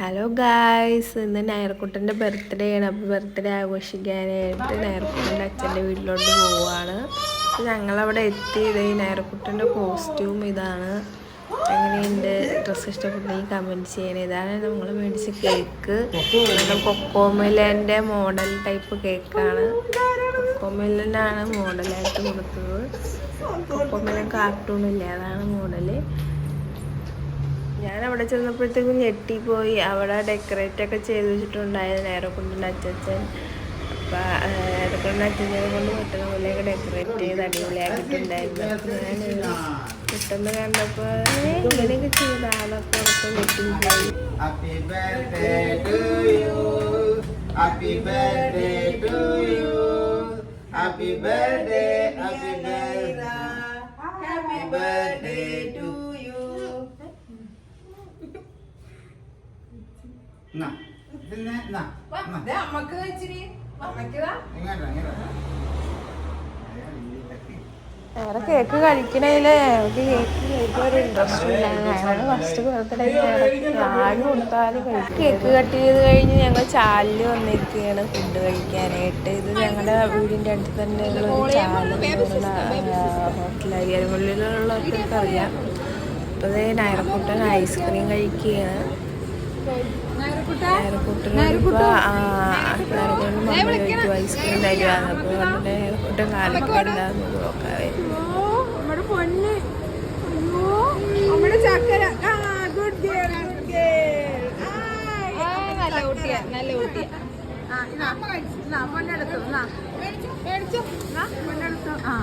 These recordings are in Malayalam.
ഹലോ ഗായ്സ് ഇന്ന് നയർക്കുട്ടന്റെ ബർത്ത്ഡേ ആണ്. അപ്പോൾ ബർത്ത്ഡേ ആഘോഷിക്കാനായിട്ട് നയർക്കുട്ടന്റെ അച്ഛന്റെ വീട്ടിലോട്ട് പോവുകയാണ് ഞങ്ങളവിടെ എത്തിയത് ഈ നയർക്കുട്ടന്റെ കോസ്റ്റ്യൂം ഇതാണ്. എങ്ങനെയുണ്ട്? ഡ്രസ്സ് ഇഷ്ടപ്പെട്ടെങ്കിൽ കമന്റ് ചെയ്യണേ. ഇതാണ് നമ്മൾ മേടിച്ച കേക്ക് നമ്മൾ കൊക്കോമിലന്റെ മോഡൽ ടൈപ്പ് കേക്കാണ് കൊക്കോമിലനാണ് മോഡലായിട്ട് കൊടുത്തത്. കൊക്കോമിലൻ കാർട്ടൂണില്ലേ അതാണ് മോഡൽ ഞാൻ അവിടെ ചെന്നപ്പോഴത്തേക്കും ഞെട്ടിപ്പോയി അവിടെ ഡെക്കറേറ്റ് ഒക്കെ ചെയ്ത് വെച്ചിട്ടുണ്ടായത് നേരെ കൊണ്ടുള്ള അച്ഛൻ അപ്പം നേരെക്കൊണ്ടുള്ള അച്ഛനെ കൊണ്ട് പറ്റുന്ന പോലെയൊക്കെ ഡെക്കറേറ്റ് ചെയ്ത് അടിപൊളിയാക്കിയിട്ടുണ്ടായിരുന്നു ഞാൻ പെട്ടെന്ന് കണ്ടപ്പോൾ ഇങ്ങനെയൊക്കെ ചെയ്ത ആളൊക്കെ ഉറക്കം ഞെട്ടിപ്പോയി Happy birthday to you. Happy birthday to you. Happy birthday, happy birthday. Happy birthday to you. എന്നാ, ഇതിന്ന് എന്നാ, എന്നാ. അമ്മയ്ക്ക് ഇച്ചിരി. വേറെ കേക്ക് കഴിക്കണേൽ കേക്ക് കഴിക്കാൻ ഒരു ഇൻട്രസ്റ്റ് ഇല്ല ഞങ്ങൾ ഫസ്റ്റ് ബർത്ത്ഡേ ആരും കൊടുത്താലും കഴിക്കും. കേക്ക് കട്ട് ചെയ്ത് കഴിഞ്ഞ് ഞങ്ങൾ ചാലിൽ വന്നിരിക്കുകയാണ് ഫുഡ് കഴിക്കാനായിട്ട്. ഇത് ഞങ്ങളുടെ വീടിന്റെ അടുത്ത് തന്നെ ഒരു അറിയാം അപ്പോൾ ഇത് നയറക്കുട്ടൻ ഐസ്ക്രീം കഴിക്കുകയാണ് ഐസ്ക്രീം തരുവാന്ന് അപ്പോൾ ഉണ്ടാകുന്നു നോക്കാവേ നമ്മുടെ ഗുഡ് ഗേൾ ഗുഡ് ഗേൾ നല്ല കുട്ടിയാ നല്ല കുട്ടിയാ. ആ ഇതാ. എന്നാ പൊന്നെടുത്തു എന്നാ മേടിച്ചു. മേടിച്ചു. എന്നാ പൊന്നെടുത്തു ആ.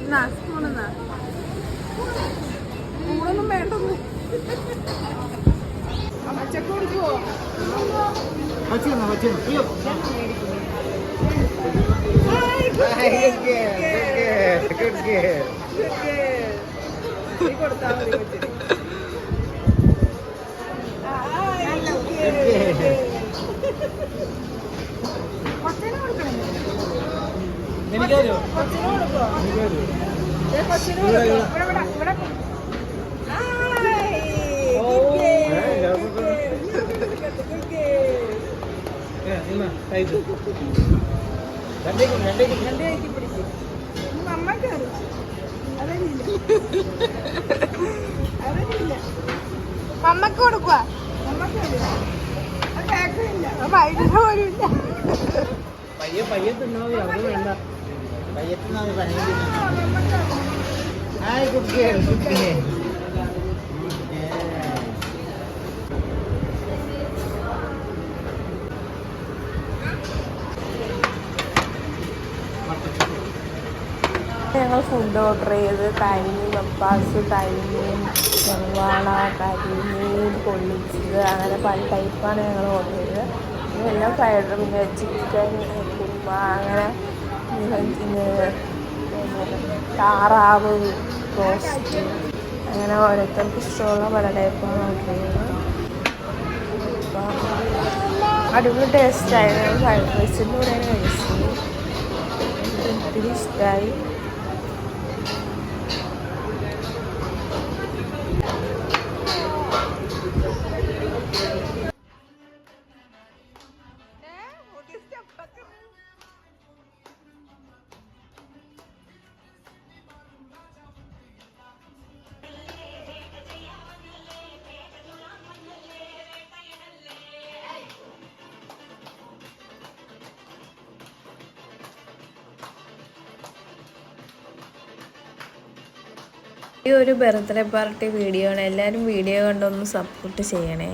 എന്നാ സ്പൂൺ എന്നാ ഗേൾ കൊച്ചിന് കൊടുക്കണേ എനിക്കറിയോ? കൊച്ചിന് കൊടുക്കോ എനിക്കറിയോ? ദേ കൊച്ചിന് കൊടുക്കോ ഇവിടെ ഇവിടെ ഇവിടെ അമ്മയ്ക്ക് കൊടുക്കുക പയ്യെ പയ്യെ തിന്നാ മതി അത് വേണ്ട. പയ്യെ തിന്നാ മതി പയ്യെ തിന്നാ ഹായ് ഗുഡ് ഞങ്ങൾ ഫുഡ് ഓർഡർ ചെയ്ത് കരിമീൻ പപ്പാസ് കരിമീൻ ചെറുവാള കരിമീൻ പൊള്ളിച്ചത്. അങ്ങനെ പല ടൈപ്പാണ് ഞങ്ങൾ ഓർഡർ ചെയ്തത്. എല്ലാം ഫ്രൈഡ് പിന്നെ ചിക്കൻ കുമ്പ അങ്ങനെ താറാവ് റോസ്റ്റ് അങ്ങനെ ഓരോരുത്തർക്ക് ഇഷ്ടമുള്ള പല ടൈപ്പാണ് ഓർഡർ ചെയ്തത്. അപ്പം അടിപൊളി ടേസ്റ്റായിരുന്നു ഫ്രൈഡ് റൈസിന്റെ കൂടെയാണ് കഴിച്ചത്. ഒത്തിരി ഇഷ്ടമായി ഈ ഒരു ബർത്ത്ഡേ പാർട്ടി വീഡിയോ ആണ്. എല്ലാവരും വീഡിയോ കണ്ടൊന്ന് സപ്പോർട്ട് ചെയ്യണേ.